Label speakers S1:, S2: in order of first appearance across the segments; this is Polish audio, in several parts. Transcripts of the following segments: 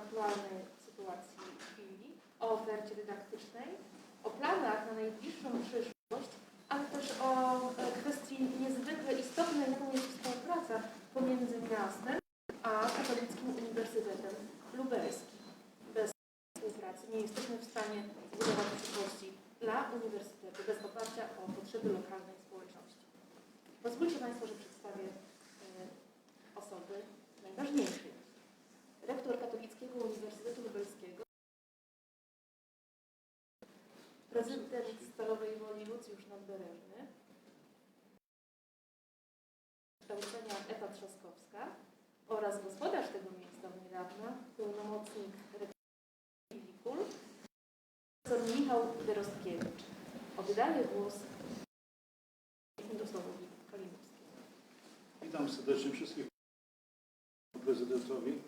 S1: aktualnej sytuacji chwili, o ofercie dydaktycznej, o planach na najbliższą przyszłość, ale też o e, kwestii niezwykle istotnej, jaką jest współpraca pomiędzy miastem a Katolickim Uniwersytetem Lubelskim. Bez współpracy nie jesteśmy w stanie zbudować przyszłości dla Uniwersytetu bez oparcia o potrzeby lokalnej społeczności. Pozwólcie Państwo, że przedstawię e, osoby najważniejsze. Rektor Katolickiego Uniwersytetu Lubelskiego, prezydent Stalowej Woli Lucjusz Nadberewny, kształcenia Ewa Trzaskowska oraz gospodarz tego miejsca od niedawna, pełnomocnik rektora Wikul, profesor Michał Derostkiewicz. Oddaję głos Mirosławowi Kalinowskiemu.
S2: Witam serdecznie wszystkich prezydentowi.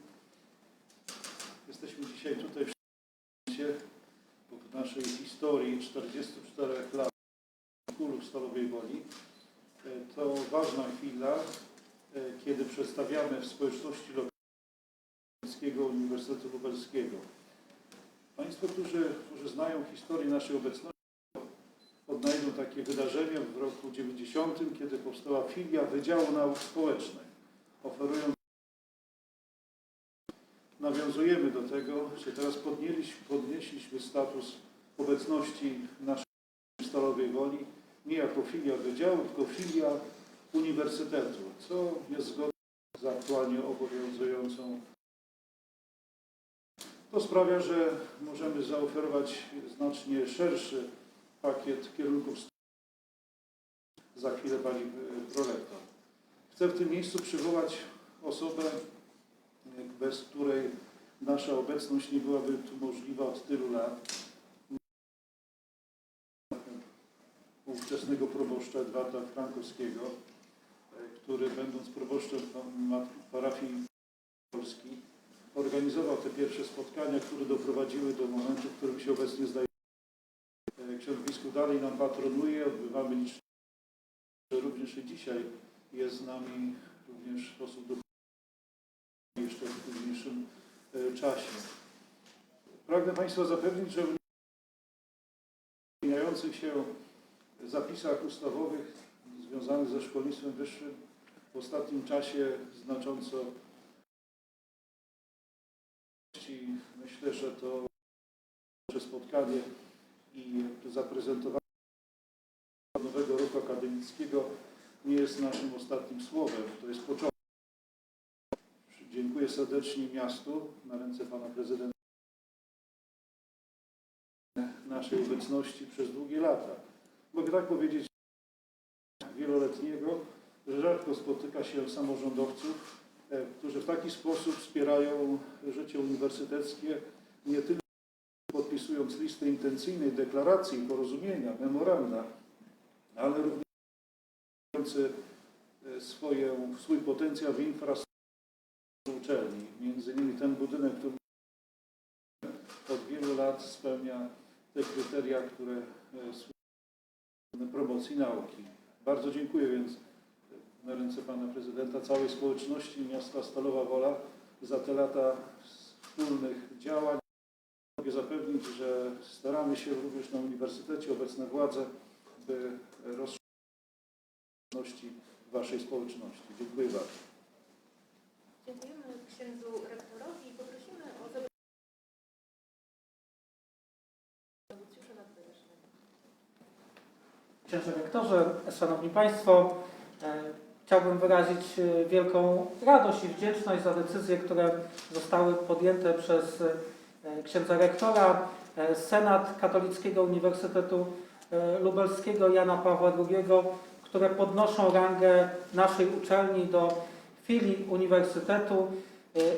S2: Jesteśmy dzisiaj tutaj w Szczycie, bo w naszej historii 44 lat kulu Stalowej Woli. e, To ważna chwila, e, kiedy przedstawiamy w społeczności lokalnego Uniwersytetu Lubelskiego. Państwo, którzy, którzy znają historię naszej obecności, odnajdą takie wydarzenie w roku 90, kiedy powstała filia Wydziału Nauk Społecznych. Oferując nawiązujemy do tego, że teraz podnieśliśmy status obecności naszej Stalowej Woli nie jako filia wydziału, tylko filia uniwersytetu, co jest zgodne z aktualnie obowiązującą. To sprawia, że możemy zaoferować znacznie szerszy pakiet kierunków za chwilę pani e, prorektor. Chcę w tym miejscu przywołać osobę, bez której nasza obecność nie byłaby tu możliwa od tylu lat. Ówczesnego proboszcza Edwarda Frankowskiego, e, który będąc proboszczem pa- parafii Polski, organizował te pierwsze spotkania, które doprowadziły do momentu, w którym się obecnie znajdujemy. E, Ksiądz biskup dalej nam patronuje, odbywamy liczne również i dzisiaj jest z nami również osób duchowych jeszcze w późniejszym e, czasie. Pragnę Państwa zapewnić, że zmieniających się zapisach ustawowych związanych ze szkolnictwem wyższym w ostatnim czasie znacząco myślę, że to spotkanie i zaprezentowanie nowego roku akademickiego nie jest naszym ostatnim słowem, to jest początek. Dziękuję serdecznie miastu na ręce pana prezydenta naszej obecności przez długie lata. Mogę tak powiedzieć wieloletniego, że rzadko spotyka się samorządowców, e, którzy w taki sposób wspierają życie uniwersyteckie, nie tylko podpisując listę intencyjnej deklaracji, porozumienia, memoranda, ale również e, swoje, swój potencjał w infrastrukturze uczelni. Między innymi ten budynek, który od wielu lat spełnia te kryteria, które e, służą promocji nauki. Bardzo dziękuję więc na ręce Pana Prezydenta, całej społeczności miasta Stalowa Wola za te lata wspólnych działań. Mogę zapewnić, że staramy się również na Uniwersytecie, obecne władze, by rozszerzyć Waszej społeczności. Dziękuję bardzo.
S1: Dziękujemy księdzu
S3: Księże rektorze, szanowni państwo, e, chciałbym wyrazić e, wielką radość i wdzięczność za decyzje, które zostały podjęte przez e, księdza rektora. Senat Katolickiego Uniwersytetu Lubelskiego Jana Pawła II, które podnoszą rangę naszej uczelni do filii uniwersytetu.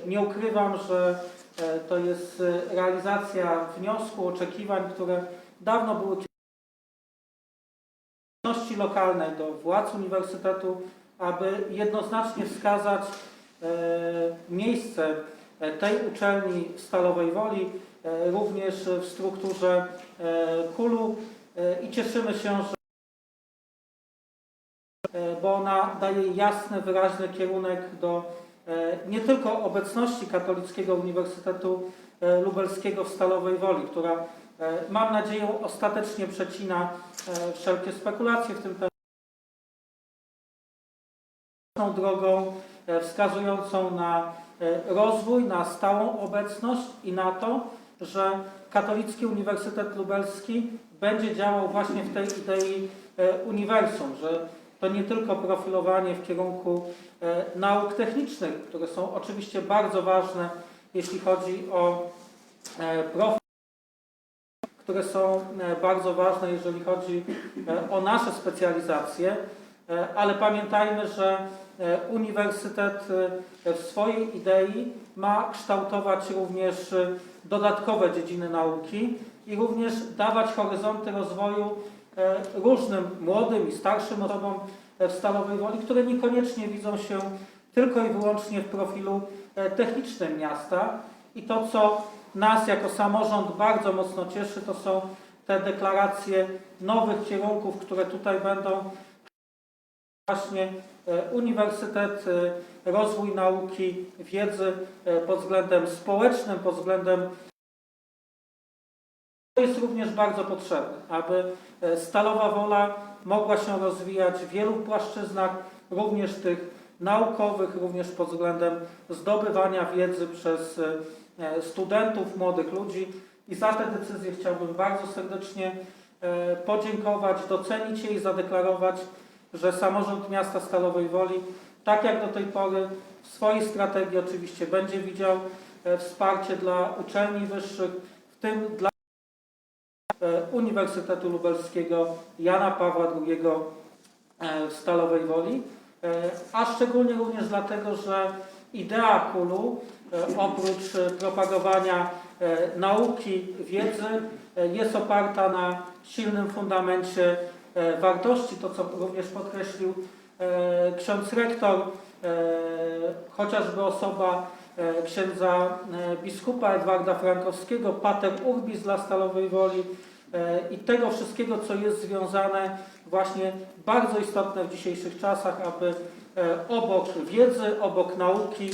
S3: Nie ukrywam, że to jest realizacja wniosku, oczekiwań, które dawno były lokalnej, do władz uniwersytetu, aby jednoznacznie wskazać e, miejsce e, tej uczelni w Stalowej Woli, e, również w strukturze KULU i cieszymy się, że bo ona daje jasny, wyraźny kierunek do nie tylko obecności Katolickiego Uniwersytetu Lubelskiego w Stalowej Woli, która mam nadzieję ostatecznie przecina e, wszelkie spekulacje w tym temacie. Drogą e, wskazującą na e, rozwój, na stałą obecność i na to, że Katolicki Uniwersytet Lubelski będzie działał właśnie w tej idei e, uniwersum, że to nie tylko profilowanie w kierunku e, nauk technicznych, które są oczywiście bardzo ważne, jeśli chodzi o e, profil, które są e, bardzo ważne, jeżeli chodzi e, o nasze specjalizacje, e, ale pamiętajmy, że uniwersytet w swojej idei ma kształtować również dodatkowe dziedziny nauki i również dawać horyzonty rozwoju różnym młodym i starszym osobom w Stalowej Woli, które niekoniecznie widzą się tylko i wyłącznie w profilu technicznym miasta. I to, co nas jako samorząd bardzo mocno cieszy, to są te deklaracje nowych kierunków, które tutaj będą. Właśnie e, Uniwersytet, e, rozwój nauki, wiedzy e, pod względem społecznym, pod względem to jest również bardzo potrzebne, aby Stalowa Wola mogła się rozwijać w wielu płaszczyznach, również tych naukowych, również pod względem zdobywania wiedzy przez studentów, młodych ludzi. I za te decyzje chciałbym bardzo serdecznie e, podziękować, docenić je i zadeklarować, że samorząd miasta Stalowej Woli, tak jak do tej pory, w swojej strategii oczywiście będzie widział e, wsparcie dla uczelni wyższych, w tym dla e, Uniwersytetu Lubelskiego Jana Pawła II e, w Stalowej Woli, e, a szczególnie również dlatego, że idea KULU e, oprócz e, propagowania e, nauki, wiedzy jest oparta na silnym fundamencie wartości, to co również podkreślił ksiądz rektor, chociażby osoba księdza biskupa Edwarda Frankowskiego, pater urbis dla Stalowej Woli i tego wszystkiego, co jest związane właśnie bardzo istotne w dzisiejszych czasach, aby obok wiedzy, obok nauki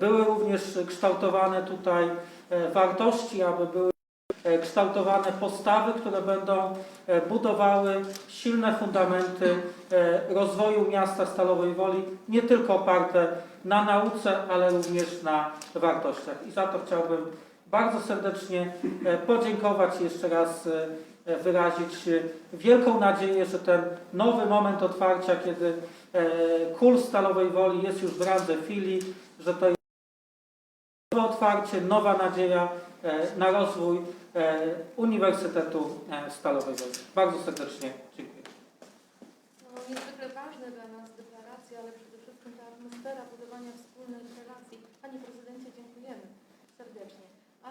S3: były również kształtowane tutaj e, wartości, aby były e, kształtowane postawy, które będą e, budowały silne fundamenty e, rozwoju miasta Stalowej Woli, nie tylko oparte na nauce, ale również na wartościach. I za to chciałbym bardzo serdecznie e, podziękować jeszcze raz e, e, wyrazić e, wielką nadzieję, że ten nowy moment otwarcia, kiedy e, kul Stalowej Woli jest już w randze filii, że to jest nowe otwarcie, nowa nadzieja e, na rozwój e, Uniwersytetu Stalowej Woli. Bardzo serdecznie dziękuję.
S1: No, niezwykle ważne dla nas deklaracje, ale przede wszystkim ta atmosfera budowania wspólnych relacji. Panie Prezydencie, dziękujemy serdecznie.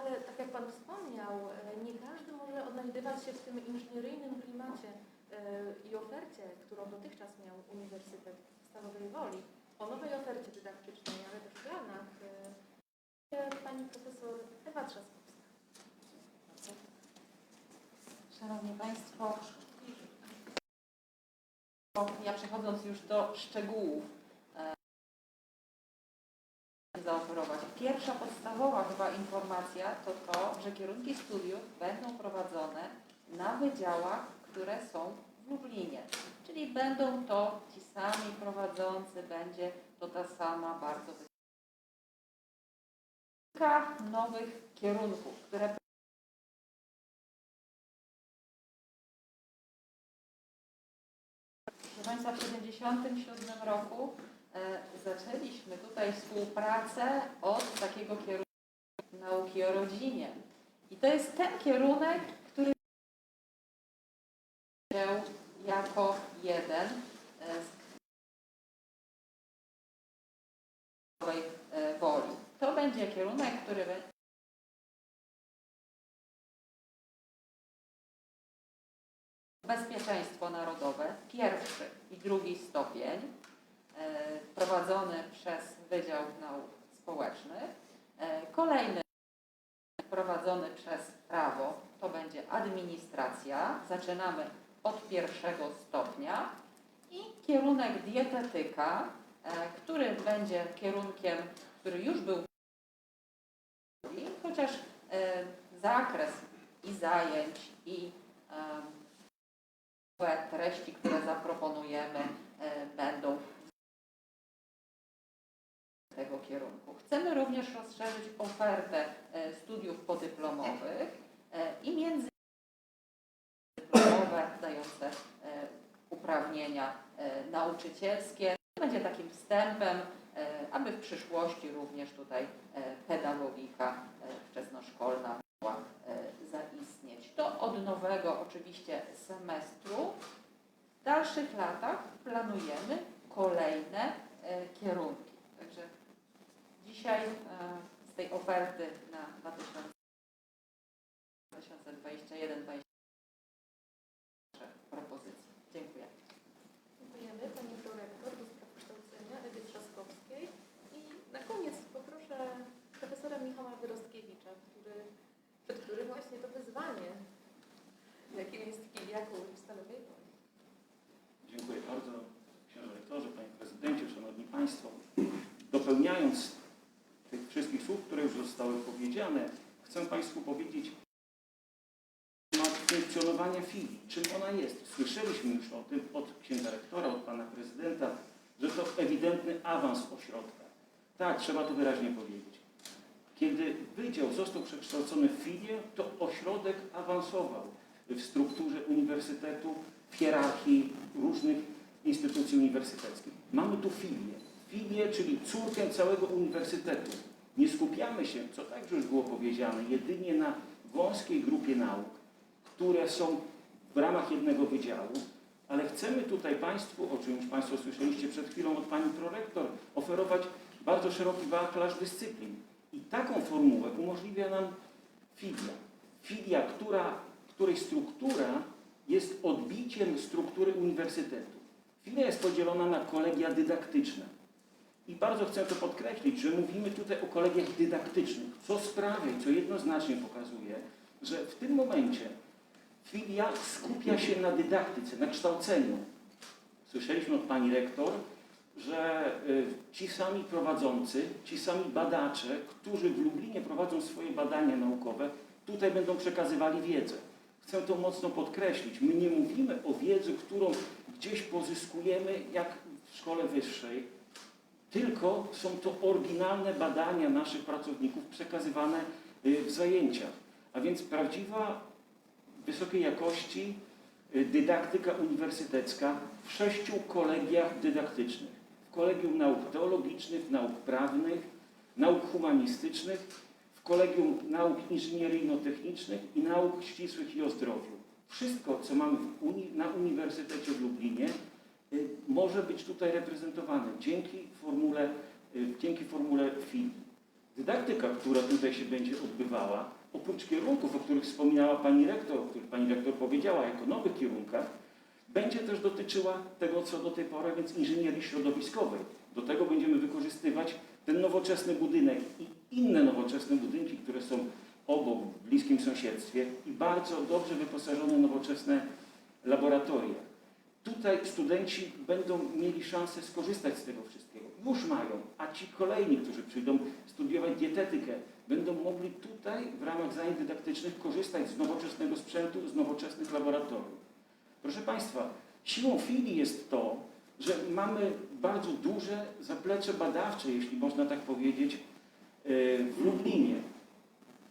S1: Ale tak jak Pan wspomniał, e, nie każdy może odnajdywać się w tym inżynieryjnym klimacie e, i ofercie, którą dotychczas miał Uniwersytet w Stalowej Woli. O nowej ofercie dydaktycznej, ale też planach e, Pani Profesor Ewa Trzaskowska.
S4: Szanowni Państwo, ja przechodząc już do szczegółów, zaoferować. Pierwsza podstawowa chyba informacja to to, że kierunki studiów będą prowadzone na wydziałach, które są w Lublinie. Czyli będą to ci sami prowadzący, będzie to ta sama bardzo wysoka. Nowych kierunków, które w 1977 roku e, zaczęliśmy tutaj współpracę od takiego kierunku nauki o rodzinie. I to jest ten kierunek, który się jako jeden e, z e, woli. To będzie kierunek, który będzie Bezpieczeństwo Narodowe, pierwszy i drugi stopień, e, prowadzony przez Wydział Nauk Społecznych. Kolejny przez prawo to będzie administracja. Zaczynamy od pierwszego stopnia i kierunek dietetyka, e, który będzie kierunkiem który już był chociaż e, zakres i zajęć i nowe treści, które zaproponujemy e, będą kierunku. Chcemy również rozszerzyć ofertę e, studiów podyplomowych e, i między dyplomowe dające e, uprawnienia nauczycielskie. Będzie takim wstępem, aby w przyszłości również tutaj pedagogika wczesnoszkolna mogła zaistnieć. To od nowego oczywiście semestru. W dalszych latach planujemy kolejne kierunki. Dzisiaj e, z tej oferty na 2021-2022 propozycji. Dziękuję.
S1: Dziękujemy Pani Prorektor do spraw kształcenia Ewie Trzaskowskiej. I na koniec poproszę profesora Michała Wyrostkiewicza, który, przed którym właśnie to wyzwanie, jakim jest Kiliaku w Stalowej Woli.
S5: Dziękuję bardzo, księże rektorze, panie prezydencie, szanowni państwo. Dopełniając wszystkich słów, które już zostały powiedziane, chcę państwu powiedzieć na funkcjonowania filii, czym ona jest. Słyszeliśmy już o tym od księdza rektora, od pana prezydenta, że to ewidentny awans ośrodka. Tak, trzeba to wyraźnie powiedzieć. Kiedy wydział został przekształcony w filię, to ośrodek awansował w strukturze uniwersytetu, w hierarchii różnych instytucji uniwersyteckich. Mamy tu filię. Filię, czyli córkę całego uniwersytetu. Nie skupiamy się, co także już było powiedziane, jedynie na wąskiej grupie nauk, które są w ramach jednego wydziału, ale chcemy tutaj Państwu, o czym już Państwo słyszeliście przed chwilą od Pani Prorektor, oferować bardzo szeroki wachlarz dyscyplin. I taką formułę umożliwia nam filia. Filia, która, której struktura jest odbiciem struktury uniwersytetu. Filia jest podzielona na kolegia dydaktyczne. I bardzo chcę to podkreślić, że mówimy tutaj o kolegiach dydaktycznych, co sprawia co jednoznacznie pokazuje, że w tym momencie filia skupia się na dydaktyce, na kształceniu. Słyszeliśmy od pani rektor, że y, ci sami prowadzący, ci sami badacze, którzy w Lublinie prowadzą swoje badania naukowe, tutaj będą przekazywali wiedzę. Chcę to mocno podkreślić. My nie mówimy o wiedzy, którą gdzieś pozyskujemy, jak w szkole wyższej, tylko są to oryginalne badania naszych pracowników przekazywane y, w zajęciach. A więc prawdziwa, wysokiej jakości y, dydaktyka uniwersytecka w sześciu kolegiach dydaktycznych. W Kolegium Nauk Teologicznych, Nauk Prawnych, Nauk Humanistycznych, w Kolegium Nauk Inżynieryjno-Technicznych i Nauk Ścisłych i o Zdrowiu. Wszystko, co mamy uni na Uniwersytecie w Lublinie, może być tutaj reprezentowane dzięki formule, y, dzięki formule filii. Dydaktyka, która tutaj się będzie odbywała, oprócz kierunków, o których wspominała Pani Rektor, o których Pani Rektor powiedziała jako nowych kierunkach, będzie też dotyczyła tego, co do tej pory, więc inżynierii środowiskowej. Do tego będziemy wykorzystywać ten nowoczesny budynek i inne nowoczesne budynki, które są obok, w bliskim sąsiedztwie i bardzo dobrze wyposażone nowoczesne laboratoria. Tutaj studenci będą mieli szansę skorzystać z tego wszystkiego. Już mają, a ci kolejni, którzy przyjdą studiować dietetykę, będą mogli tutaj w ramach zajęć dydaktycznych korzystać z nowoczesnego sprzętu, z nowoczesnych laboratoriów. Proszę Państwa, siłą filii jest to, że mamy bardzo duże zaplecze badawcze, jeśli można tak powiedzieć, yy, w Lublinie.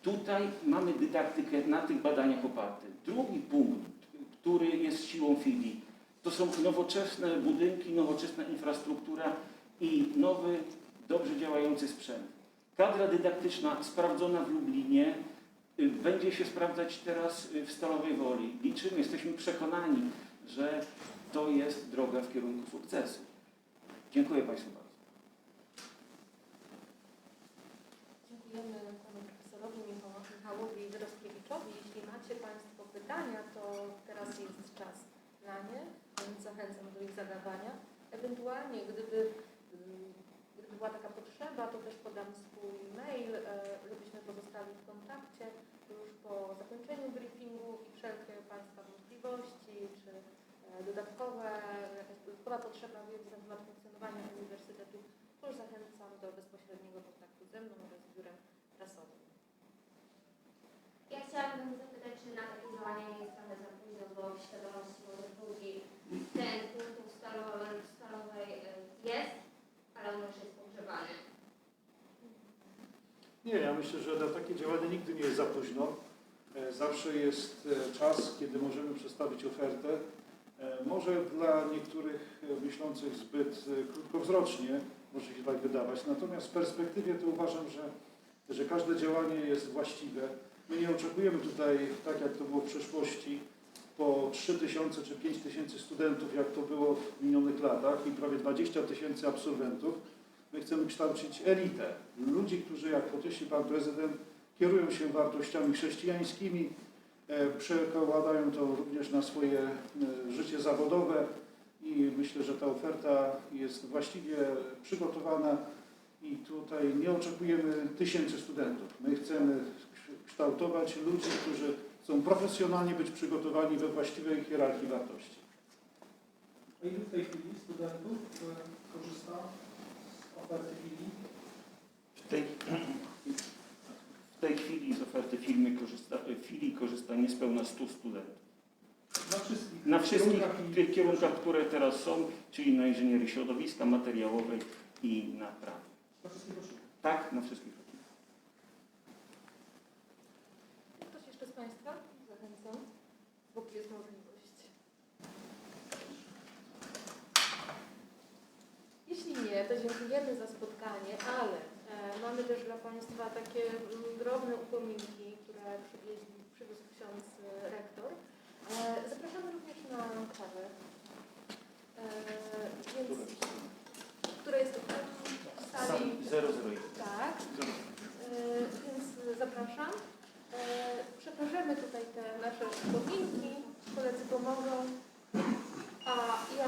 S5: Tutaj mamy dydaktykę na tych badaniach oparty. Drugi punkt, który jest siłą filii, to są nowoczesne budynki, nowoczesna infrastruktura i nowy, dobrze działający sprzęt. Kadra dydaktyczna sprawdzona w Lublinie y, będzie się sprawdzać teraz y, w Stalowej Woli. Liczymy, jesteśmy przekonani, że to jest droga w kierunku sukcesu. Dziękuję Państwu bardzo.
S1: Dziękujemy Panu Profesorowi Michało- Michałowi Wyrostkiewiczowi. Jeśli macie Państwo pytania, to teraz jest czas na nie, zachęcam do ich zadawania. Ewentualnie, gdyby, mm, gdyby była taka potrzeba, to też podam swój mail, e, żebyśmy pozostali w kontakcie już po zakończeniu briefingu i wszelkie Państwa wątpliwości, czy e, dodatkowe, jakaś dodatkowa potrzeba wiedzy na temat funkcjonowania uniwersytetu, to już zachęcam do bezpośredniego kontaktu
S2: Nie, ja myślę, że na takie działania nigdy nie jest za późno. E, Zawsze jest e, czas, kiedy możemy przedstawić ofertę. E, Może dla niektórych myślących zbyt krótkowzrocznie może się tak wydawać, natomiast w perspektywie to uważam, że, że każde działanie jest właściwe. My nie oczekujemy tutaj, tak jak to było w przeszłości, po 3 tysiące czy 5 tysięcy studentów, jak to było w minionych latach i prawie 20 tysięcy absolwentów. My chcemy kształcić elitę, ludzi, którzy, jak podkreślił Pan Prezydent, kierują się wartościami chrześcijańskimi, e, przekładają to również na swoje e, życie zawodowe i myślę, że ta oferta jest właściwie przygotowana i tutaj nie oczekujemy tysięcy studentów. My chcemy kształtować ludzi, którzy chcą profesjonalnie być przygotowani we właściwej hierarchii wartości.
S3: A ilu w tej chwili studentów korzysta oferty?
S5: W tej, w tej chwili z oferty filmy korzysta, filii korzysta niespełna 100 studentów.
S3: Na wszystkich,
S5: Na wszystkich
S3: kierunkach
S5: tych kierunkach, które teraz są, czyli na inżynierii środowiska, materiałowej i na prawie.
S3: Na wszystkich.
S5: Tak, na wszystkich.
S1: Ktoś jeszcze z Państwa? Zachęcam, póki jest możliwość. Jeśli nie, to dziękujemy za spotkanie, ale e, mamy też dla Państwa takie mm, drobne upominki, które przywieźli, przywiózł ksiądz e, rektor. E, zapraszamy również na kawę. Więc, która jest w sali.
S5: 001.
S1: Tak. Więc zapraszam. Przekażemy tutaj te nasze upominki. Koledzy pomogą.